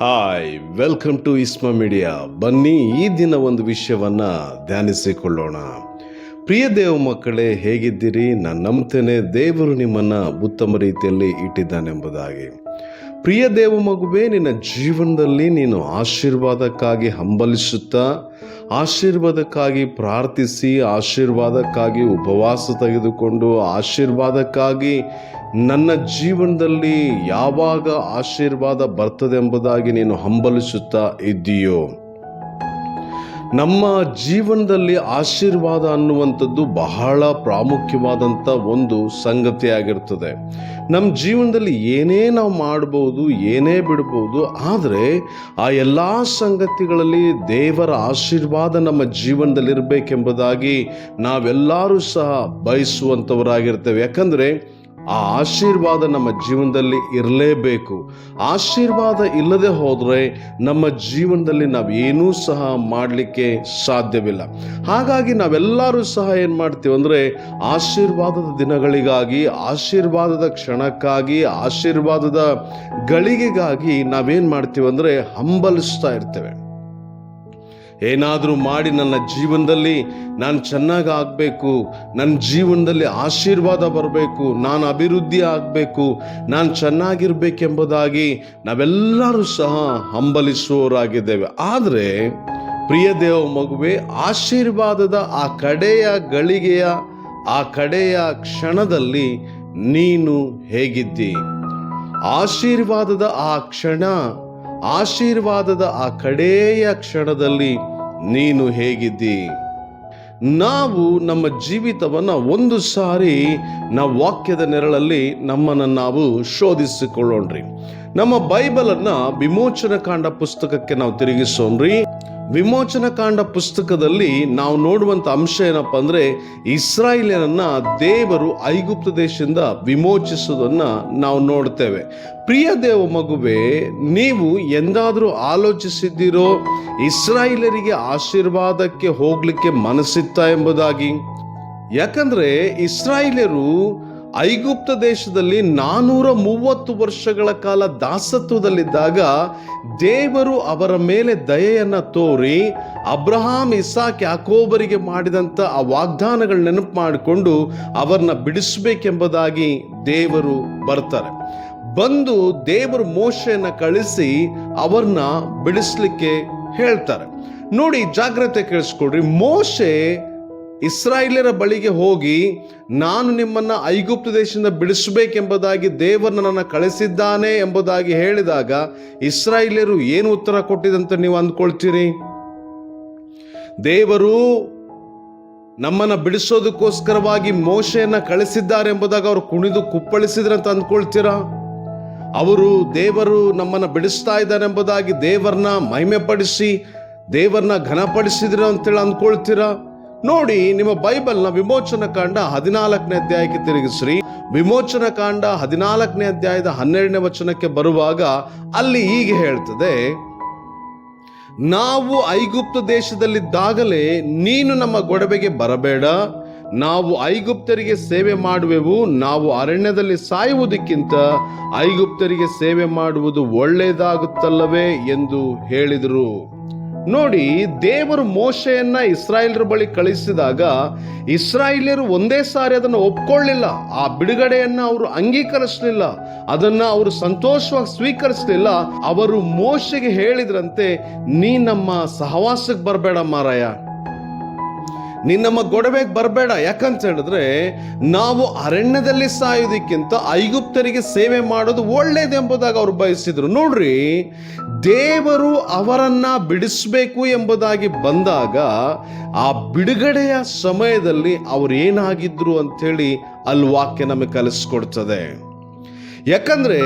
Hi welcome to ಇಸ್ಮಾ media ಬನ್ನಿ ಈ ದಿನ ಒಂದು ವಿಷಯವನ್ನ ಧ್ಯಾನಿಸಿಕೊಳ್ಳೋಣ. ಪ್ರಿಯ ದೇವ ಮಕ್ಕಳೇ, ಹೇಗಿದ್ದೀರಿ? ನಾನು ನಂಬ್ತೇನೆ ದೇವರು ನಿಮ್ಮನ್ನ ಉತ್ತಮ ರೀತಿಯಲ್ಲಿ ಇಟ್ಟಿದ್ದಾನೆಂಬುದಾಗಿ. ಪ್ರಿಯ ದೇವ ಮಗುವೇ, ನಿನ್ನ ಜೀವನದಲ್ಲಿ ನೀನು ಆಶೀರ್ವಾದಕ್ಕಾಗಿ ಹಂಬಲಿಸುತ್ತಾ, ಆಶೀರ್ವಾದಕ್ಕಾಗಿ ಪ್ರಾರ್ಥಿಸಿ, ಆಶೀರ್ವಾದಕ್ಕಾಗಿ ಉಪವಾಸ ತೆಗೆದುಕೊಂಡು, ಆಶೀರ್ವಾದಕ್ಕಾಗಿ ನನ್ನ ಜೀವನದಲ್ಲಿ ಯಾವಾಗ ಆಶೀರ್ವಾದ ಬರ್ತದೆಂಬುದಾಗಿ ನೀನು ಹಂಬಲಿಸುತ್ತಾ ಇದ್ದೀಯೋ. ನಮ್ಮ ಜೀವನದಲ್ಲಿ ಆಶೀರ್ವಾದ ಅನ್ನುವಂಥದ್ದು ಬಹಳ ಪ್ರಾಮುಖ್ಯವಾದಂಥ ಒಂದು ಸಂಗತಿಯಾಗಿರ್ತದೆ. ನಮ್ಮ ಜೀವನದಲ್ಲಿ ಏನೇ ನಾವು ಮಾಡ್ಬೋದು, ಏನೇ ಬಿಡ್ಬೋದು, ಆದರೆ ಆ ಎಲ್ಲ ಸಂಗತಿಗಳಲ್ಲಿ ದೇವರ ಆಶೀರ್ವಾದ ನಮ್ಮ ಜೀವನದಲ್ಲಿ ಇರಬೇಕೆಂಬುದಾಗಿ ನಾವೆಲ್ಲರೂ ಸಹ ಬಯಸುವಂಥವರಾಗಿರ್ತೇವೆ ಯಾಕಂದರೆ ಆ ಆಶೀರ್ವಾದ ನಮ್ಮ ಜೀವನದಲ್ಲಿ ಇರಲೇಬೇಕು. ಆಶೀರ್ವಾದ ಇಲ್ಲದೆ ಹೋದರೆ ನಮ್ಮ ಜೀವನದಲ್ಲಿ ನಾವು ಏನೂ ಸಹ ಮಾಡಲಿಕ್ಕೆ ಸಾಧ್ಯವಿಲ್ಲ. ಹಾಗಾಗಿ ನಾವೆಲ್ಲರೂ ಸಹ ಏನು ಮಾಡ್ತೀವಿ ಅಂದರೆ ಆಶೀರ್ವಾದದ ದಿನಗಳಿಗಾಗಿ, ಆಶೀರ್ವಾದದ ಕ್ಷಣಕ್ಕಾಗಿ, ಆಶೀರ್ವಾದದ ಗಳಿಗೆಗಾಗಿ ನಾವೇನು ಮಾಡ್ತೀವಿ ಅಂದರೆ ಹಂಬಲಿಸ್ತಾ ಇರ್ತೇವೆ. ಏನಾದರೂ ಮಾಡಿ ನನ್ನ ಜೀವನದಲ್ಲಿ ನಾನು ಚೆನ್ನಾಗಿ ಆಗಬೇಕು ನನ್ನ ಜೀವನದಲ್ಲಿ ಆಶೀರ್ವಾದ ಬರಬೇಕು, ನಾನು ಅಭಿವೃದ್ಧಿ ಆಗಬೇಕು, ನಾನು ಚೆನ್ನಾಗಿರ್ಬೇಕೆಂಬುದಾಗಿ ನಾವೆಲ್ಲರೂ ಸಹ ಹಂಬಲಿಸುವವರಾಗಿದ್ದೇವೆ. ಆದರೆ ಪ್ರಿಯ ದೇವ ಮಗುವೆ, ಆಶೀರ್ವಾದದ ಆ ಕಡೆಯ ಗಳಿಗೆಯ, ಆ ಕಡೆಯ ಕ್ಷಣದಲ್ಲಿ ನೀನು ಹೇಗಿದ್ದಿ? ಆಶೀರ್ವಾದದ ಆ ಕ್ಷಣ ಆಶೀರ್ವಾದದ ಆ ಕಡೆಯ ಕ್ಷಣದಲ್ಲಿ ನೀನು ಹೇಗಿದ್ದಿ? ನಾವು ನಮ್ಮ ಜೀವಿತವನ್ನು ಒಂದು ಸಾರಿ ನಾವು ವಾಕ್ಯದ ನೆರಳಲ್ಲಿ ನಮ್ಮನ್ನು ನಾವು ಶೋಧಿಸಿಕೊಳ್ಳೋಣ್ರಿ. ನಮ್ಮ ಬೈಬಲನ್ನು ವಿಮೋಚನಾ ಕಾಂಡ ಪುಸ್ತಕಕ್ಕೆ ನಾವು ತಿರುಗಿಸೋಣ್ರಿ. ವಿಮೋಚನ ಕಾಂಡ ಪುಸ್ತಕದಲ್ಲಿ ನಾವು ನೋಡುವಂಥ ಅಂಶ ಏನಪ್ಪ ಅಂದರೆ ಇಸ್ರಾಯೇಲರನ್ನ ದೇವರು ಐಗುಪ್ತ ದೇಶದಿಂದ ವಿಮೋಚಿಸುವುದನ್ನ ನಾವು ನೋಡ್ತೇವೆ. ಪ್ರಿಯ ದೇವ ಮಗುವೆ, ನೀವು ಎಂದಾದರೂ ಆಲೋಚಿಸಿದ್ದೀರೋ? ಇಸ್ರಾಯೇಲರಿಗೆ ಆಶೀರ್ವಾದಕ್ಕೆ ಹೋಗ್ಲಿಕ್ಕೆ ಮನಸ್ಸಿತ್ತ ಎಂಬುದಾಗಿ? ಯಾಕಂದ್ರೆ ಇಸ್ರಾಯೇಲರು ಐಗುಪ್ತ ದೇಶದಲ್ಲಿ ನಾನೂರ ಮೂವತ್ತು ವರ್ಷಗಳ ಕಾಲ ದಾಸತ್ವದಲ್ಲಿದ್ದಾಗ ದೇವರು ಅವರ ಮೇಲೆ ದಯೆಯನ್ನು ತೋರಿ ಅಬ್ರಹಾಂ, ಇಸಾಕ್, ಯಾಕೋಬರಿಗೆ ಮಾಡಿದಂಥ ಆ ವಾಗ್ದಾನಗಳ ನೆನಪು ಮಾಡಿಕೊಂಡು ಅವರನ್ನ ಬಿಡಿಸಬೇಕೆಂಬುದಾಗಿ ದೇವರು ಬರ್ತಾರೆ. ಬಂದು ದೇವರು ಮೋಶೆಯನ್ನು ಕಳಿಸಿ ಅವ್ರನ್ನ ಬಿಡಿಸ್ಲಿಕ್ಕೆ ಹೇಳ್ತಾರೆ. ನೋಡಿ, ಜಾಗ್ರತೆ ಕೇಳಿಸ್ಕೊಡ್ರಿ ಮೋಶೆ ಇಸ್ರಾಯೇಲರ ಬಳಿಗೆ ಹೋಗಿ, ನಾನು ನಿಮ್ಮನ್ನ ಐಗುಪ್ತ ದೇಶದಿಂದ ಬಿಡಿಸಬೇಕೆಂಬುದಾಗಿ ದೇವರು ನನ್ನನ್ನು ಕಳಿಸಿದ್ದಾನೆ ಎಂಬುದಾಗಿ ಹೇಳಿದಾಗ ಇಸ್ರಾಯೇಲರು ಏನು ಉತ್ತರ ಕೊಟ್ಟಿದಂತ ನೀವು ಅಂದ್ಕೊಳ್ತೀರಿ? ದೇವರು ನಮ್ಮನ್ನ ಬಿಡಿಸೋದಕ್ಕೋಸ್ಕರವಾಗಿ ಮೋಶೆಯನ್ನ ಕಳಿಸಿದ್ದಾರೆ ಎಂಬುದಾಗಿ ಅವರು ಕುಣಿದು ಕುಪ್ಪಳಿಸಿದ್ರಂತ ಅಂದ್ಕೊಳ್ತೀರಾ? ಅವರು ದೇವರು ನಮ್ಮನ್ನ ಬಿಡಿಸ್ತಾ ಇದ್ದಾರೆ ಎಂಬುದಾಗಿ ದೇವರನ್ನ ಮಹಿಮೆಪಡಿಸಿ, ದೇವರನ್ನ ಘನಪಡಿಸಿದ್ರು ಅಂತೇಳಿ ಅಂದ್ಕೊಳ್ತೀರಾ? ನೋಡಿ, ನಿಮ್ಮ ಬೈಬಲ್ನ ವಿಮೋಚನ ಕಾಂಡ ಹದಿನಾಲ್ಕನೇ ಅಧ್ಯಾಯಕ್ಕೆ ತಿರುಗಿಸ್ರಿ. ವಿಮೋಚನ ಕಾಂಡ ಹದಿನಾಲ್ಕನೇ ಅಧ್ಯಾಯದ ಹನ್ನೆರಡನೇ ವಚನಕ್ಕೆ ಬರುವಾಗ ಅಲ್ಲಿ ಹೀಗೆ ಹೇಳ್ತದೆ, ನಾವು ಐಗುಪ್ತ ದೇಶದಲ್ಲಿದ್ದಾಗಲೇ ನೀನು ನಮ್ಮ ಗೊಡವೆಗೆ ಬರಬೇಡ. ನಾವು ಐಗುಪ್ತರಿಗೆ ಸೇವೆ ಮಾಡುವೆವು, ನಾವು ಅರಣ್ಯದಲ್ಲಿ ಸಾಯುವುದಕ್ಕಿಂತ ಐಗುಪ್ತರಿಗೆ ಸೇವೆ ಮಾಡುವುದು ಒಳ್ಳೆಯದಾಗುತ್ತಲ್ಲವೇ ಎಂದು ಹೇಳಿದರು. ನೋಡಿ, ದೇವರು ಮೋಶೆಯನ್ನ ಇಸ್ರಾಯೇಲರ ಬಳಿ ಕಳಿಸಿದಾಗ ಇಸ್ರಾಯೇಲಿಯರು ಒಂದೇ ಸಾರಿ ಅದನ್ನು ಒಪ್ಕೊಳ್ಳಿಲ್ಲ. ಆ ಬಿಡುಗಡೆಯನ್ನ ಅವರು ಅಂಗೀಕರಿಸಲಿಲ್ಲ. ಅದನ್ನ ಅವರು ಸಂತೋಷವಾಗಿ ಸ್ವೀಕರಿಸಲಿಲ್ಲ. ಅವರು ಮೋಶೆಗೆ ಹೇಳಿದ್ರಂತೆ, ನೀ ನಮ್ಮ ಸಹವಾಸಕ್ಕೆ ಬರಬೇಡ ಮಾರಾಯ. ನೀನ್ ನಮ್ಮ ಗೊಡವೆಗೆ ಬರಬೇಡ. ಯಾಕಂತ ಹೇಳಿದ್ರೆ ನಾವು ಅರಣ್ಯದಲ್ಲಿ ಸಾಯೋದಕ್ಕಿಂತ ಐಗುಪ್ತರಿಗೆ ಸೇವೆ ಮಾಡೋದು ಒಳ್ಳೇದೆಂಬುದಾಗಿ ಅವರು ಬಯಸಿದ್ರು. ನೋಡ್ರಿ, ದೇವರು ಅವರನ್ನ ಬಿಡಿಸಬೇಕು ಎಂಬುದಾಗಿ ಬಂದಾಗ ಆ ಬಿಡುಗಡೆಯ ಸಮಯದಲ್ಲಿ ಅವ್ರು ಏನಾಗಿದ್ರು ಅಂಥೇಳಿ ಅಲ್ಲಿ ವಾಕ್ಯ ನಮಗೆ ಕಲಿಸ್ಕೊಡ್ತದೆ. ಯಾಕಂದ್ರೆ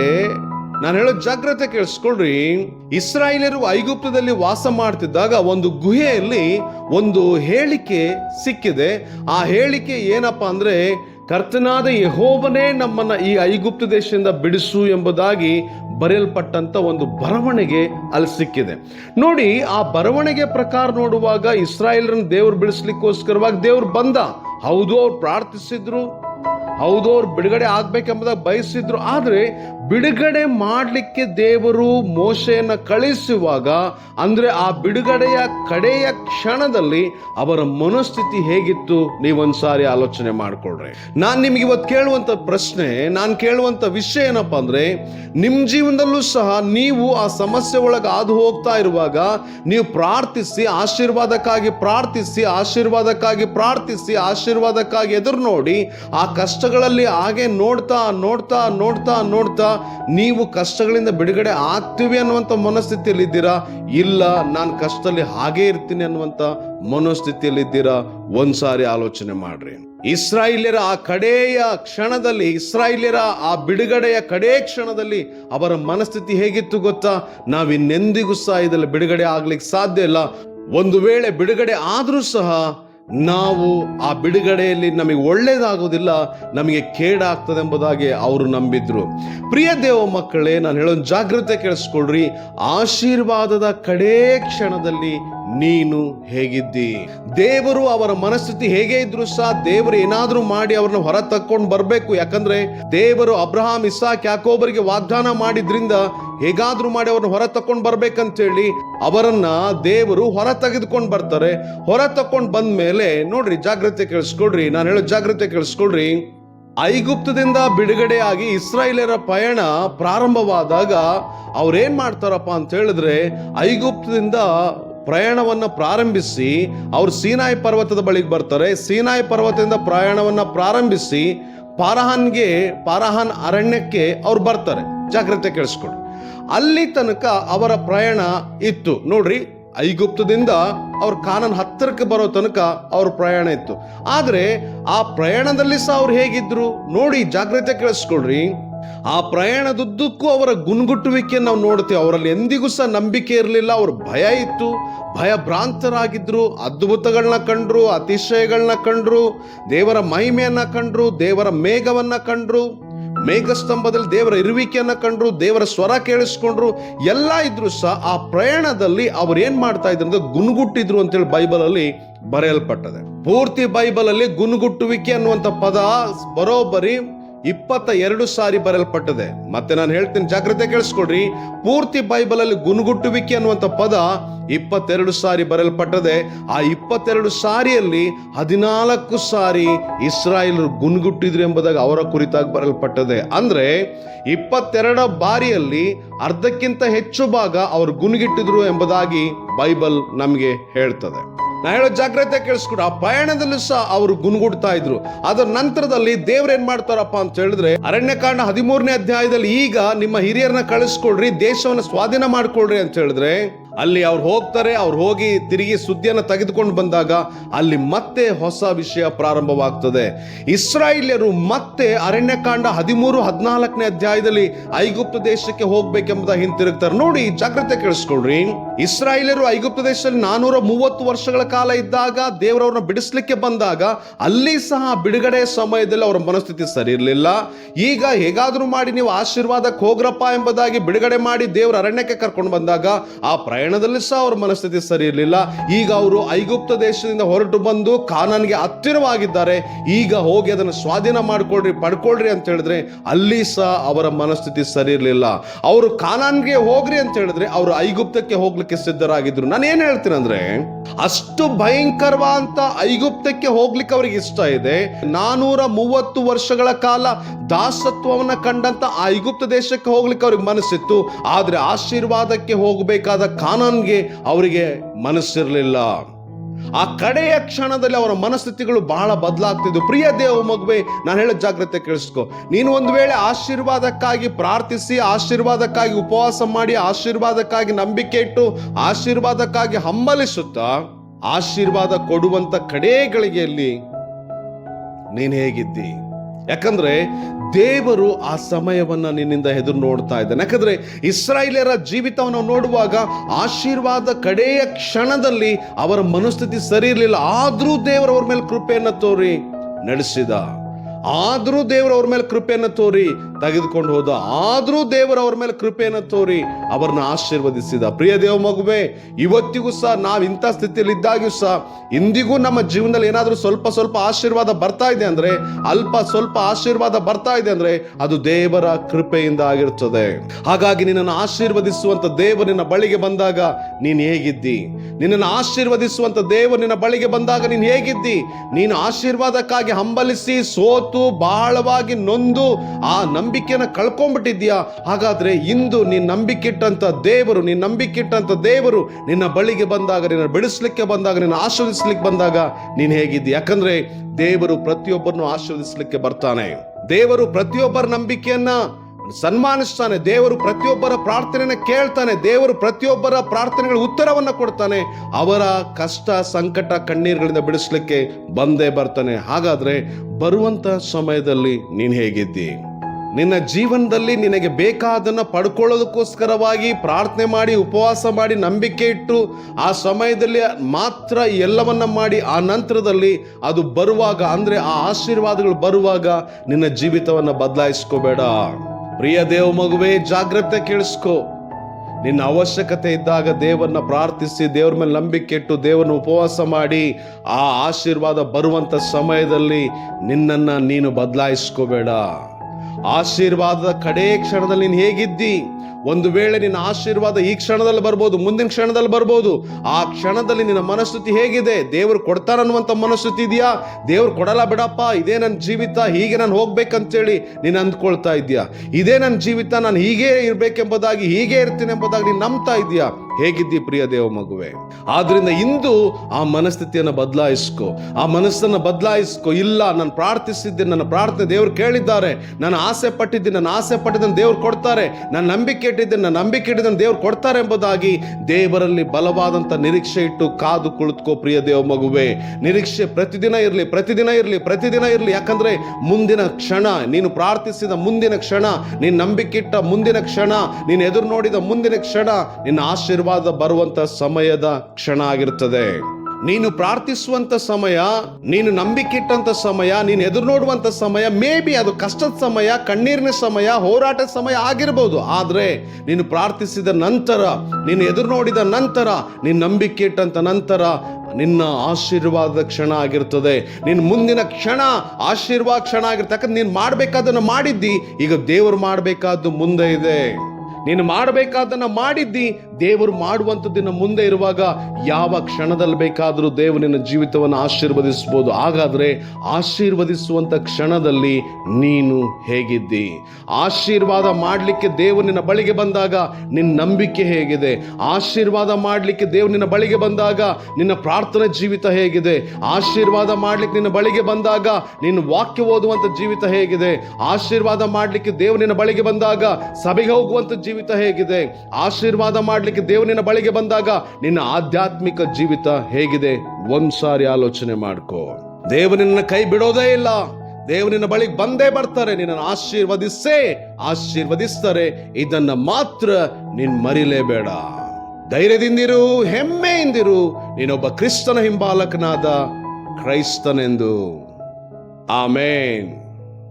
ನಾನು ಹೇಳೋ ಜಾಗ್ರತೆ ಕೇಳಿಸ್ಕೊಳ್ರಿ. ಇಸ್ರಾಯೇಲರು ಐಗುಪ್ತದಲ್ಲಿ ವಾಸ ಮಾಡ್ತಿದ್ದಾಗ ಒಂದು ಗುಹೆಯಲ್ಲಿ ಒಂದು ಹೇಳಿಕೆ ಸಿಕ್ಕಿದೆ. ಆ ಹೇಳಿಕೆ ಏನಪ್ಪಾ ಅಂದ್ರೆ, ಕರ್ತನಾದ ಯಹೋಬನೇ ನಮ್ಮನ್ನ ಈ ಐಗುಪ್ತ ದೇಶದಿಂದ ಬಿಡಿಸು ಎಂಬುದಾಗಿ ಬರೆಯಲ್ಪಟ್ಟಂತ ಒಂದು ಬರವಣಿಗೆ ಅಲ್ಲಿ ಸಿಕ್ಕಿದೆ. ನೋಡಿ, ಆ ಬರವಣಿಗೆ ಪ್ರಕಾರ ನೋಡುವಾಗ ಇಸ್ರಾಯೇಲರನ್ನು ದೇವ್ರು ಬಿಡಿಸ್ಲಿಕ್ಕೋಸ್ಕರವಾಗಿ ದೇವ್ರು ಬಂದ. ಹೌದು, ಅವ್ರು ಪ್ರಾರ್ಥಿಸಿದ್ರು. ಹೌದು, ಅವ್ರು ಬಿಡುಗಡೆ ಆಗ್ಬೇಕೆಂಬುದಾಗಿ ಬಯಸಿದ್ರು. ಆದ್ರೆ ಬಿಡುಗಡೆ ಮಾಡಲಿಕ್ಕೆ ದೇವರು ಮೋಶೆಯನ್ನ ಕಳಿಸುವಾಗ ಅಂದ್ರೆ ಆ ಬಿಡುಗಡೆಯ ಕಡೆಯ ಕ್ಷಣದಲ್ಲಿ ಅವರ ಮನಸ್ಥಿತಿ ಹೇಗಿತ್ತು, ನೀವೊಂದ್ಸಾರಿ ಆಲೋಚನೆ ಮಾಡ್ಕೊಳ್ರಿ. ನಾನು ನಿಮ್ಗೆ ಇವತ್ತು ಕೇಳುವಂತ ಪ್ರಶ್ನೆ, ನಾನು ಕೇಳುವಂತ ವಿಷಯ ಏನಪ್ಪಾ ಅಂದ್ರೆ, ನಿಮ್ ಜೀವನದಲ್ಲೂ ಸಹ ನೀವು ಆ ಸಮಸ್ಯೆ ಒಳಗೆ ಹಾದು ಹೋಗ್ತಾ ಇರುವಾಗ, ನೀವು ಪ್ರಾರ್ಥಿಸಿ, ಆಶೀರ್ವಾದಕ್ಕಾಗಿ ಪ್ರಾರ್ಥಿಸಿ ಆಶೀರ್ವಾದಕ್ಕಾಗಿ ಪ್ರಾರ್ಥಿಸಿ, ಆಶೀರ್ವಾದಕ್ಕಾಗಿ ಎದುರು ನೋಡಿ, ಆ ಕಷ್ಟಗಳಲ್ಲಿ ಹಾಗೆ ನೋಡ್ತಾ ನೋಡ್ತಾ ನೋಡ್ತಾ ನೋಡ್ತಾ ನೀವು ಕಷ್ಟಗಳಿಂದ ಬಿಡುಗಡೆ ಆಗ್ತೀವಿ ಅನ್ನುವಂಥ ಮನಸ್ಥಿತಿಯಲ್ಲಿ ಇದ್ದೀರಾ? ಇಲ್ಲ, ನಾನು ಕಷ್ಟದಲ್ಲಿ ಹಾಗೇ ಇರ್ತೀನಿ ಅನ್ನುವಂಥ ಮನೋಸ್ಥಿತಿಯಲ್ಲಿ ಇದ್ದೀರಾ ಒಂದ್ಸಾರಿ ಆಲೋಚನೆ ಮಾಡ್ರಿ. ಇಸ್ರಾಯಿಲ್ಯರ ಆ ಕಡೆಯ ಕ್ಷಣದಲ್ಲಿ, ಇಸ್ರಾಯಿಲ್ಯರ ಆ ಬಿಡುಗಡೆಯ ಕಡೇ ಕ್ಷಣದಲ್ಲಿ ಅವರ ಮನಸ್ಥಿತಿ ಹೇಗಿತ್ತು ಗೊತ್ತಾ? ನಾವಿನ್ನೆಂದಿಗೂ ಸಹ ಇದರಲ್ಲಿ ಬಿಡುಗಡೆ ಆಗ್ಲಿಕ್ಕೆ ಸಾಧ್ಯ ಇಲ್ಲ. ಒಂದು ವೇಳೆ ಬಿಡುಗಡೆ ಆದರೂ ಸಹ ನಾವು ಆ ಬಿಡುಗಡೆಯಲ್ಲಿ ನಮಗೆ ಒಳ್ಳೇದಾಗೋದಿಲ್ಲ ನಮಗೆ ಕೇಡಾಗ್ತದೆ ಎಂಬುದಾಗಿ ಅವರು ನಂಬಿದ್ರು. ಪ್ರಿಯ ದೇವ ಮಕ್ಕಳೇ, ನಾನು ಹೇಳೋ ಜಾಗ್ರತೆ ಕೇಳಿಸ್ಕೊಳ್ರಿ. ಆಶೀರ್ವಾದದ ಕಡೇ ಕ್ಷಣದಲ್ಲಿ ನೀನು ಹೇಗಿದ್ದಿ? ದೇವರು ಅವರ ಮನಸ್ಥಿತಿ ಹೇಗೆ ಇದ್ರು ಸಹ ದೇವರು ಏನಾದರೂ ಮಾಡಿ ಅವ್ರನ್ನ ಹೊರ ತಕ್ಕೊಂಡು ಬರಬೇಕು. ಯಾಕಂದ್ರೆ ದೇವರು ಅಬ್ರಹಾಂ, ಇಸಾಕ್, ಯಾಕೋಬರಿಗೆ ವಾಗ್ದಾನ ಮಾಡಿದ್ರಿಂದ ಹೇಗಾದ್ರೂ ಮಾಡಿ ಅವ್ರನ್ನ ಹೊರ ತಕ್ಕೊಂಡು ಬರ್ಬೇಕಂತೇಳಿ ಅವರನ್ನ ದೇವರು ಹೊರ ತೆಗೆದುಕೊಂಡು ಬರ್ತಾರೆ. ಹೊರ ತಕೊಂಡು ಬಂದ ಮೇಲೆ ನೋಡ್ರಿ, ಜಾಗ್ರತೆ ಕೇಳಿಸ್ಕೊಡ್ರಿ ನಾನು ಹೇಳೋ ಜಾಗ್ರತೆ ಕೇಳಿಸ್ಕೊಡ್ರಿ ಐಗುಪ್ತದಿಂದ ಬಿಡುಗಡೆಯಾಗಿ ಇಸ್ರಾಯೇಲರ ಪಯಣ ಪ್ರಾರಂಭವಾದಾಗ ಅವ್ರೇನ್ ಮಾಡ್ತಾರಪ್ಪ ಅಂತ ಹೇಳಿದ್ರೆ, ಐಗುಪ್ತದಿಂದ ಪ್ರಯಾಣವನ್ನ ಪ್ರಾರಂಭಿಸಿ ಅವರು ಸೀನಾಯಿ ಪರ್ವತದ ಬಳಿಗೆ ಬರ್ತಾರೆ. ಸೀನಾಯಿ ಪರ್ವತದಿಂದ ಪ್ರಯಾಣವನ್ನು ಪ್ರಾರಂಭಿಸಿ ಪಾರಹಾನ್ಗೆ, ಪಾರಹಾನ್ ಅರಣ್ಯಕ್ಕೆ ಅವ್ರು ಬರ್ತಾರೆ. ಜಾಗ್ರತೆ ಕೇಳಿಸ್ಕೊಡಿ. ಅಲ್ಲಿ ತನಕ ಅವರ ಪ್ರಯಾಣ ಇತ್ತು. ನೋಡ್ರಿ, ಐಗುಪ್ತದಿಂದ ಅವ್ರ ಕಾನನ್ ಹತ್ತಿರಕ್ಕೆ ಬರೋ ತನಕ ಅವ್ರ ಪ್ರಯಾಣ ಇತ್ತು. ಆದರೆ ಆ ಪ್ರಯಾಣದಲ್ಲಿ ಸಹ ಅವ್ರು ಹೇಗಿದ್ರು? ನೋಡಿ, ಜಾಗ್ರತೆ ಕೇಳಿಸ್ಕೊಡ್ರಿ ಆ ಪ್ರಯಾಣದುದ್ದಕ್ಕೂ ಅವರ ಗುನ್ಗುಟ್ಟುವಿಕೆಯನ್ನು ನಾವು ನೋಡ್ತೀವಿ. ಅವರಲ್ಲಿ ಎಂದಿಗೂ ಸಹ ನಂಬಿಕೆ ಇರಲಿಲ್ಲ. ಅವ್ರ ಭಯ ಇತ್ತು. ಭಯ ಭ್ರಾಂತರಾಗಿದ್ರು ಅದ್ಭುತಗಳನ್ನ ಕಂಡ್ರು. ಅತಿಶಯಗಳನ್ನ ಕಂಡ್ರು. ದೇವರ ಮಹಿಮೆಯನ್ನು ಕಂಡ್ರು. ದೇವರ ಮೇಘವನ್ನ ಕಂಡ್ರು. ಮೇಘಸ್ತಂಭದಲ್ಲಿ ದೇವರ ಇರುವಿಕೆಯನ್ನು ಕಂಡ್ರು. ದೇವರ ಸ್ವರ ಕೇಳಿಸ್ಕೊಂಡ್ರು. ಎಲ್ಲ ಇದ್ರೂ ಸಹ ಆ ಪ್ರಯಾಣದಲ್ಲಿ ಅವ್ರು ಏನು ಮಾಡ್ತಾ ಇದ್ರು ಅಂದ್ರೆ ಅಂತೇಳಿ ಬೈಬಲಲ್ಲಿ ಬರೆಯಲ್ಪಟ್ಟದೆ. ಪೂರ್ತಿ ಬೈಬಲಲ್ಲಿ ಗುನುಗುಟ್ಟುವಿಕೆ ಅನ್ನುವಂಥ ಪದ ಬರೋಬ್ಬರಿ ಇಪ್ಪತ್ತ ಎರಡು ಸಾರಿ ಬರೆಯಲ್ಪಟ್ಟದೆ. ಮತ್ತೆ ನಾನು ಹೇಳ್ತೀನಿ, ಜಾಗ್ರತೆ ಕೇಳಿಸ್ಕೊಡ್ರಿ ಪೂರ್ತಿ ಬೈಬಲ್ ಅಲ್ಲಿ ಗುನುಗುಟ್ಟುವಿಕೆ ಅನ್ನುವಂಥ ಪದ ಇಪ್ಪತ್ತೆರಡು ಸಾರಿ ಬರೆಯಲ್ಪಟ್ಟದೆ. ಆ ಇಪ್ಪತ್ತೆರಡು ಸಾರಿಯಲ್ಲಿ ಹದಿನಾಲ್ಕು ಸಾರಿ ಇಸ್ರಾಯೇಲರು ಗುನುಗುಟ್ಟಿದ್ರು ಎಂಬುದಾಗಿ ಅವರ ಕುರಿತಾಗಿ ಬರೆಯಲ್ಪಟ್ಟದೆ. ಅಂದ್ರೆ ಇಪ್ಪತ್ತೆರಡ ಬಾರಿಯಲ್ಲಿ ಅರ್ಧಕ್ಕಿಂತ ಹೆಚ್ಚು ಭಾಗ ಅವರು ಗುನುಗಿಟ್ಟಿದ್ರು ಎಂಬುದಾಗಿ ಬೈಬಲ್ ನಮಗೆ ಹೇಳ್ತದೆ. ನಾ ಹೇಳೋ ಜಾಗ್ರತೆ ಕೇಳಿಸ್ಕೊಡು. ಆ ಪಯಣದಲ್ಲಿ ಸಹ ಅವರು ಗುಣಗುಡ್ತಾ ಇದ್ರು. ಅದರ ನಂತರದಲ್ಲಿ ದೇವ್ರ ಏನ್ ಮಾಡ್ತಾರಪ್ಪ ಅಂತ ಹೇಳಿದ್ರೆ, ಅರಣ್ಯಕಾಂಡ ಹದಿಮೂರನೇ ಅಧ್ಯಾಯದಲ್ಲಿ ಈಗ ನಿಮ್ಮ ಹಿರಿಯರನ್ನ ಕಳಿಸ್ಕೊಡ್ರಿ, ದೇಶವನ್ನ ಸ್ವಾಧೀನ ಮಾಡ್ಕೊಳ್ರಿ ಅಂತ ಹೇಳಿದ್ರೆ ಅಲ್ಲಿ ಅವ್ರು ಹೋಗ್ತಾರೆ, ಅವ್ರು ಹೋಗಿ ತಿರುಗಿ ಸುದ್ದಿಯನ್ನು ತೆಗೆದುಕೊಂಡು ಬಂದಾಗ ಅಲ್ಲಿ ಮತ್ತೆ ಹೊಸ ವಿಷಯ ಪ್ರಾರಂಭವಾಗ್ತದೆ. ಇಸ್ರಾಯಿಲ್ಯರು ಮತ್ತೆ ಅರಣ್ಯಕಾಂಡ ಹದಿಮೂರು, ಹದಿನಾಲ್ಕನೇ ಅಧ್ಯಾಯದಲ್ಲಿ ಐಗುಪ್ತ ದೇಶಕ್ಕೆ ಹೋಗ್ಬೇಕೆಂಬುದ ಹಿಂತಿರುಗ್ತಾರೆ. ನೋಡಿ, ಜಾಗ್ರತೆ ಕೇಳಿಸ್ಕೊಳ್ರಿ. ಇಸ್ರಾಯೇಲ್ಯರು ಐಗುಪ್ತ ದೇಶದಲ್ಲಿ ನಾನೂರ ಮೂವತ್ತು ವರ್ಷಗಳ ಕಾಲ ಇದ್ದಾಗ ದೇವರವ್ರನ್ನ ಬಿಡಿಸ್ಲಿಕ್ಕೆ ಬಂದಾಗ, ಅಲ್ಲಿ ಸಹ ಬಿಡುಗಡೆ ಸಮಯದಲ್ಲಿ ಅವರ ಮನಸ್ಥಿತಿ ಸರಿ ಇರಲಿಲ್ಲ. ಈಗ ಹೇಗಾದರೂ ಮಾಡಿ ನೀವು ಆಶೀರ್ವಾದಕ್ಕೆ ಹೋಗ್ರಪ್ಪ ಎಂಬುದಾಗಿ ಬಿಡುಗಡೆ ಮಾಡಿ ದೇವರ ಅರಣ್ಯಕ್ಕೆ ಕರ್ಕೊಂಡು ಬಂದಾಗ, ಆ ಪ್ರಯಾಣದಲ್ಲಿ ಸಹ ಅವರ ಮನಸ್ಥಿತಿ ಸರಿ ಇರಲಿಲ್ಲ. ಈಗ ಅವರು ಐಗುಪ್ತ ದೇಶದಿಂದ ಹೊರಟು ಬಂದು ಕಾನನ್ಗೆ ಹತ್ತಿರವಾಗಿದ್ದಾರೆ. ಈಗ ಹೋಗಿ ಅದನ್ನು ಸ್ವಾಧೀನ ಮಾಡ್ಕೊಳ್ರಿ, ಪಡ್ಕೊಳ್ರಿ ಅಂತ ಹೇಳಿದ್ರೆ ಅಲ್ಲಿ ಸಹ ಅವರ ಮನಸ್ಥಿತಿ ಸರಿ ಇರಲಿಲ್ಲ. ಅವರು ಕಾನಾನ್ಗೆ ಹೋಗ್ರಿ ಅಂತ ಹೇಳಿದ್ರೆ ಅವರು ಐಗುಪ್ತಕ್ಕೆ ಹೋಗ್ಲಿಕ್ಕೆ ಸಿದ್ಧರಾಗಿದ್ರು. ನಾನು ಏನು ಹೇಳ್ತೀನಿ ಅಂದ್ರೆ ಅಷ್ಟು ಭಯಂಕರವಾದಂತ ಐಗುಪ್ತಕ್ಕೆ ಹೋಗ್ಲಿಕ್ಕೆ ಅವ್ರಿಗೆ ಇಷ್ಟ ಇದೆ. ನಾನೂರ ಮೂವತ್ತು ವರ್ಷಗಳ ಕಾಲ ದಾಸತ್ವವನ್ನ ಕಂಡಂತ ಐಗುಪ್ತ ದೇಶಕ್ಕೆ ಹೋಗ್ಲಿಕ್ಕೆ ಅವ್ರಿಗೆ ಮನಸ್ಸಿತ್ತು. ಆದ್ರೆ ಆಶೀರ್ವಾದಕ್ಕೆ ಹೋಗಬೇಕಾದ ಕಾನೂನ್ಗೆ ಅವರಿಗೆ ಮನಸ್ಸಿರಲಿಲ್ಲ. ಆ ಕಡೆಯ ಕ್ಷಣದಲ್ಲಿ ಅವರ ಮನಸ್ಥಿತಿಗಳು ಬಹಳ ಬದಲಾಗ್ತಿದ್ವು. ಪ್ರಿಯ ದೇವ ಮಗುವೆ, ನಾನು ಹೇಳೋ ಜಾಗ್ರತೆ ಕೇಳಿಸ್ಕೊ. ನೀನು ಒಂದು ವೇಳೆ ಆಶೀರ್ವಾದಕ್ಕಾಗಿ ಪ್ರಾರ್ಥಿಸಿ, ಆಶೀರ್ವಾದಕ್ಕಾಗಿ ಉಪವಾಸ ಮಾಡಿ, ಆಶೀರ್ವಾದಕ್ಕಾಗಿ ನಂಬಿಕೆ ಇಟ್ಟು, ಆಶೀರ್ವಾದಕ್ಕಾಗಿ ಹಂಬಲಿಸುತ್ತಾ, ಆಶೀರ್ವಾದ ಕೊಡುವಂತ ಕಡೆಗಳಿಗೆ ಗಳಿಗೆಯಲ್ಲಿ ನೀನು ಹೇಗಿದ್ದಿ? ಯಾಕಂದ್ರೆ ದೇವರು ಆ ಸಮಯವನ್ನ ನಿನ್ನಿಂದ ಎದುರು ನೋಡ್ತಾ ಇದ್ದಾನೆ. ಯಾಕಂದ್ರೆ ಇಸ್ರಾಯೇಲರ ಜೀವಿತವನ್ನು ನೋಡುವಾಗ ಆಶೀರ್ವಾದ ಕಡೆಯ ಕ್ಷಣದಲ್ಲಿ ಅವರ ಮನಸ್ಥಿತಿ ಸರಿ ಇರಲಿಲ್ಲ. ಆದ್ರೂ ದೇವರು ಅವ್ರ ಮೇಲೆ ಕೃಪೆಯನ್ನು ತೋರಿ ನಡೆಸಿದ. ಆದ್ರೂ ದೇವರು ಅವ್ರ ಮೇಲೆ ಕೃಪೆಯನ್ನು ತೋರಿ ತೆಗೆದುಕೊಂಡು ಹೋದ. ಆದರೂ ದೇವರು ಅವ್ರ ಮೇಲೆ ಕೃಪೆಯನ್ನು ತೋರಿ ಅವರನ್ನ ಆಶೀರ್ವದಿಸಿದ. ಪ್ರಿಯ ದೇವ ಮಗುವೆ, ಇವತ್ತಿಗೂ ಸಹ ನಾವು ಇಂಥ ಸ್ಥಿತಿಯಲ್ಲಿ ಇದ್ದಾಗ್ಯೂ ಸಹ ಇಂದಿಗೂ ನಮ್ಮ ಜೀವನದಲ್ಲಿ ಏನಾದರೂ ಸ್ವಲ್ಪ ಸ್ವಲ್ಪ ಆಶೀರ್ವಾದ ಬರ್ತಾ ಇದೆ ಅಂದ್ರೆ, ಅಲ್ಪ ಸ್ವಲ್ಪ ಆಶೀರ್ವಾದ ಬರ್ತಾ ಇದೆ ಅಂದ್ರೆ ಅದು ದೇವರ ಕೃಪೆಯಿಂದ ಆಗಿರುತ್ತದೆ ಹಾಗಾಗಿ ನಿನ್ನನ್ನು ಆಶೀರ್ವದಿಸುವಂಥ ದೇವರು ನಿನ್ನ ಬಳಿಗೆ ಬಂದಾಗ ನೀನು ಹೇಗಿದ್ದಿ? ನಿನ್ನನ್ನು ಆಶೀರ್ವದಿಸುವಂಥ ದೇವರು ನಿನ್ನ ಬಳಿಗೆ ಬಂದಾಗ ನೀನು ಹೇಗಿದ್ದಿ? ನೀನು ಆಶೀರ್ವಾದಕ್ಕಾಗಿ ಹಂಬಲಿಸಿ, ಸೋತು ಬಹಳವಾಗಿ ನೊಂದು ಆ ನಂಬಿಕೆಯನ್ನು ಕಳ್ಕೊಂಡ್ಬಿಟ್ಟಿದ್ಯಾ ಹಾಗಾದ್ರೆ ಇಂದು ನೀನು ನಂಬಿಕೆ ಇಟ್ಟಂಥ ದೇವರು, ನೀನು ನಂಬಿಕೆ ಇಟ್ಟಂಥ ದೇವರು ನಿನ್ನ ಬಳಿಗೆ ಬಂದಾಗ, ನಿನ್ನ ಬೆಳೆಸಲಿಕ್ಕೆ ಬಂದಾಗ, ನಿನ್ನ ಆಶೀರ್ವದಿಸ್ಲಿಕ್ಕೆ ಬಂದಾಗ ನೀನು ಹೇಗಿದ್ದೀಯ? ಯಾಕಂದರೆ ದೇವರು ಪ್ರತಿಯೊಬ್ಬರನ್ನು ಆಶೀರ್ವದಿಸಲಿಕ್ಕೆ ಬರ್ತಾನೆ. ದೇವರು ಪ್ರತಿಯೊಬ್ಬರ ನಂಬಿಕೆಯನ್ನ ಸನ್ಮಾನಿಸ್ತಾನೆ. ದೇವರು ಪ್ರತಿಯೊಬ್ಬರ ಪ್ರಾರ್ಥನೆಯನ್ನು ಕೇಳ್ತಾನೆ. ದೇವರು ಪ್ರತಿಯೊಬ್ಬರ ಪ್ರಾರ್ಥನೆಗಳ ಉತ್ತರವನ್ನು ಕೊಡ್ತಾನೆ. ಅವರ ಕಷ್ಟ, ಸಂಕಟ, ಕಣ್ಣೀರುಗಳಿಂದ ಬಿಡಿಸ್ಲಿಕ್ಕೆ ಬಂದೇ ಬರ್ತಾನೆ. ಹಾಗಾದ್ರೆ ಬರುವಂತ ಸಮಯದಲ್ಲಿ ನೀನು ಹೇಗಿದ್ದಿ? ನಿನ್ನ ಜೀವನದಲ್ಲಿ ನಿನಗೆ ಬೇಕಾದನ್ನು ಪಡ್ಕೊಳ್ಳೋದಕ್ಕೋಸ್ಕರವಾಗಿ ಪ್ರಾರ್ಥನೆ ಮಾಡಿ, ಉಪವಾಸ ಮಾಡಿ, ನಂಬಿಕೆ ಇಟ್ಟು ಆ ಸಮಯದಲ್ಲಿ ಮಾತ್ರ ಎಲ್ಲವನ್ನ ಮಾಡಿ, ಆ ನಂತರದಲ್ಲಿ ಅದು ಬರುವಾಗ, ಅಂದರೆ ಆ ಆಶೀರ್ವಾದಗಳು ಬರುವಾಗ ನಿನ್ನ ಜೀವಿತವನ್ನು ಬದಲಾಯಿಸ್ಕೋಬೇಡ. ಪ್ರಿಯ ದೇವ ಮಗುವೇ, ಜಾಗ್ರತೆ ಕೇಳಿಸ್ಕೋ. ನಿನ್ನ ಅವಶ್ಯಕತೆ ಇದ್ದಾಗ ದೇವರನ್ನ ಪ್ರಾರ್ಥಿಸಿ, ದೇವ್ರ ಮೇಲೆ ನಂಬಿಕೆ ಇಟ್ಟು ದೇವರನ್ನು ಉಪವಾಸ ಮಾಡಿ, ಆ ಆಶೀರ್ವಾದ ಬರುವಂಥ ಸಮಯದಲ್ಲಿ ನಿನ್ನನ್ನು ನೀನು ಬದಲಾಯಿಸ್ಕೋಬೇಡ. ಆಶೀರ್ವಾದದ ಕಡೇ ಕ್ಷಣದಲ್ಲಿ ನೀನು ಹೇಗಿದ್ದಿ? ಒಂದು ವೇಳೆ ನಿನ್ನ ಆಶೀರ್ವಾದ ಈ ಕ್ಷಣದಲ್ಲಿ ಬರ್ಬೋದು, ಮುಂದಿನ ಕ್ಷಣದಲ್ಲಿ ಬರ್ಬೋದು, ಆ ಕ್ಷಣದಲ್ಲಿ ನಿನ್ನ ಮನಸ್ಥಿತಿ ಹೇಗಿದೆ? ದೇವರು ಕೊಡ್ತಾರನ್ನುವಂಥ ಮನಸ್ಥಿತಿ ಇದೆಯಾ? ದೇವ್ರು ಕೊಡಲ್ಲ ಬಿಡಪ್ಪ, ಇದೇ ನನ್ನ ಜೀವಿತ, ಹೀಗೆ ನಾನು ಹೋಗ್ಬೇಕಂತೇಳಿ ನೀನು ಅಂದ್ಕೊಳ್ತಾ ಇದೆಯಾ? ಇದೇ ನನ್ನ ಜೀವಿತ, ನಾನು ಹೀಗೆ ಇರಬೇಕೆಂಬುದಾಗಿ, ಹೀಗೆ ಇರ್ತೀನಿ ಎಂಬುದಾಗಿ ನೀನು ನಂಬ್ತಾ ಇದೆಯಾ? ಹೇಗಿದ್ದಿ ಪ್ರಿಯ ದೇವ ಮಗುವೆ? ಆದ್ರಿಂದ ಇಂದು ಆ ಮನಸ್ಥಿತಿಯನ್ನು ಬದಲಾಯಿಸ್ಕೊ. ಆ ಮನಸ್ಸನ್ನು ಬದಲಾಯಿಸ್ಕೊ. ಇಲ್ಲ, ನಾನು ಪ್ರಾರ್ಥಿಸಿದ್ದೆ, ನನ್ನ ಪ್ರಾರ್ಥನೆ ದೇವರು ಕೇಳಿದ್ದಾರೆ. ನಾನು ಆಸೆ ಪಟ್ಟಿದ್ದೆ ನನ್ನ ಆಸೆ ಪಟ್ಟಿದ್ದನ್ನು ದೇವ್ರು ಕೊಡ್ತಾರೆ. ನಾನು ನಂಬಿಕೆ ಇಟ್ಟಿದ್ದೆ ನನ್ನ ನಂಬಿಕೆ ಇಟ್ಟಿದ್ದನ್ನು ದೇವ್ರು ಕೊಡ್ತಾರೆ ಎಂಬುದಾಗಿ ದೇವರಲ್ಲಿ ಬಲವಾದಂಥ ನಿರೀಕ್ಷೆ ಇಟ್ಟು ಕಾದು ಕುಳಿತುಕೋ ಪ್ರಿಯ ದೇವ ಮಗುವೆ. ನಿರೀಕ್ಷೆ ಪ್ರತಿದಿನ ಇರಲಿ ಪ್ರತಿದಿನ ಇರಲಿ ಪ್ರತಿದಿನ ಇರಲಿ. ಯಾಕಂದ್ರೆ ಮುಂದಿನ ಕ್ಷಣ, ನೀನು ಪ್ರಾರ್ಥಿಸಿದ ಮುಂದಿನ ಕ್ಷಣ, ನೀನು ನಂಬಿಕೆ ಇಟ್ಟ ಮುಂದಿನ ಕ್ಷಣ, ನೀನು ಎದುರು ನೋಡಿದ ಮುಂದಿನ ಕ್ಷಣ, ನಿನ್ನ ಆಶೀರ್ವಾದ ಬರುವಂತ ಸಮಯದ ಕ್ಷಣ ಆಗಿರುತ್ತದೆ ನೀನು ಪ್ರಾರ್ಥಿಸುವಂತ ಸಮಯ, ನೀನು ನಂಬಿಕೆ ಇಟ್ಟಂತ ಸಮಯ, ನೀನು ಎದುರು ನೋಡುವಂತ ಸಮಯ ಮೇ ಬಿ ಅದು ಕಷ್ಟದ ಸಮಯ, ಕಣ್ಣೀರಿನ ಸಮಯ, ಹೋರಾಟದ ಸಮಯ ಆಗಿರ್ಬೋದು. ಆದ್ರೆ ನೀನು ಪ್ರಾರ್ಥಿಸಿದ ನಂತರ, ನೀನು ಎದುರು ನೋಡಿದ ನಂತರ, ನೀನು ನಂಬಿಕೆ ಇಟ್ಟಂತ ನಂತರ ನಿನ್ನ ಆಶೀರ್ವಾದದ ಕ್ಷಣ ಆಗಿರ್ತದೆ. ನಿನ್ನ ಮುಂದಿನ ಕ್ಷಣ ಆಶೀರ್ವಾದ ಕ್ಷಣ ಆಗಿರ್ತಕ್ಕಂಥ ನೀನು ಮಾಡಬೇಕಾದನ್ನು ಮಾಡಿದ್ದಿ, ಈಗ ದೇವರು ಮಾಡಬೇಕಾದ್ದು ಮುಂದೆ ಇದೆ. ನೀನು ಮಾಡಬೇಕಾದನ್ನ ಮಾಡಿದ್ದಿ. ದೇವರು ಮಾಡುವಂಥದ್ದನ್ನು ಮುಂದೆ ಇರುವಾಗ ಯಾವ ಕ್ಷಣದಲ್ಲಿ ಬೇಕಾದರೂ ದೇವರು ನಿನ್ನ ಜೀವಿತವನ್ನು ಆಶೀರ್ವದಿಸ್ಬೋದು. ಹಾಗಾದ್ರೆ ಆಶೀರ್ವದಿಸುವಂತ ಕ್ಷಣದಲ್ಲಿ ನೀನು ಹೇಗಿದ್ದಿ? ಆಶೀರ್ವಾದ ಮಾಡಲಿಕ್ಕೆ ದೇವರು ನಿನ್ನ ಬಳಿಗೆ ಬಂದಾಗ ನಿನ್ನ ನಂಬಿಕೆ ಹೇಗಿದೆ. ಆಶೀರ್ವಾದ ಮಾಡಲಿಕ್ಕೆ ದೇವರು ನಿನ್ನ ಬಳಿಗೆ ಬಂದಾಗ ನಿನ್ನ ಪ್ರಾರ್ಥನೆ ಜೀವಿತ ಹೇಗಿದೆ. ಆಶೀರ್ವಾದ ಮಾಡಲಿಕ್ಕೆ ನಿನ್ನ ಬಳಿಗೆ ಬಂದಾಗ ನಿನ್ನ ವಾಕ್ಯ ಓದುವಂತ ಜೀವಿತ ಹೇಗಿದೆ. ಆಶೀರ್ವಾದ ಮಾಡಲಿಕ್ಕೆ ದೇವರು ನಿನ್ನ ಬಳಿಗೆ ಬಂದಾಗ ಸಭೆಗೆ ಹೋಗುವಂತ ಜೀವಿತ ಹೇಗಿದೆ? ಆಶೀರ್ವಾದ ಮಾಡಲಿಕ್ಕೆ ದೇವನಿನ ಬಳಿಗೆ ಬಂದಾಗ ನಿನ್ನ ಆಧ್ಯಾತ್ಮಿಕ ಜೀವಿತ ಹೇಗಿದೆ? ಒಂದ್ಸಾರಿ ಆಲೋಚನೆ ಮಾಡ್ಕೋ. ದೇವನನ್ನ ನಿನ್ನ ಕೈ ಬಿಡೋದೇ ಇಲ್ಲ. ದೇವನಿನ ಬಳಿಗೆ ಬಂದೇ ಬರ್ತಾರೆ. ನಿನ್ನನ್ನು ಆಶೀರ್ವದಿಸೇ, ಆಶೀರ್ವದಿಸ್ತಾರೆ. ಇದನ್ನ ಮಾತ್ರ ನಿನ್ ಮರಿಲೇಬೇಡ. ಧೈರ್ಯದಿಂದಿರು, ಹೆಮ್ಮೆಯಿಂದಿರು, ನೀನೊಬ್ಬ ಕ್ರಿಸ್ತನ ಹಿಂಬಾಲಕನಾದ ಕ್ರೈಸ್ತನೆಂದು. ಆಮೇನ್.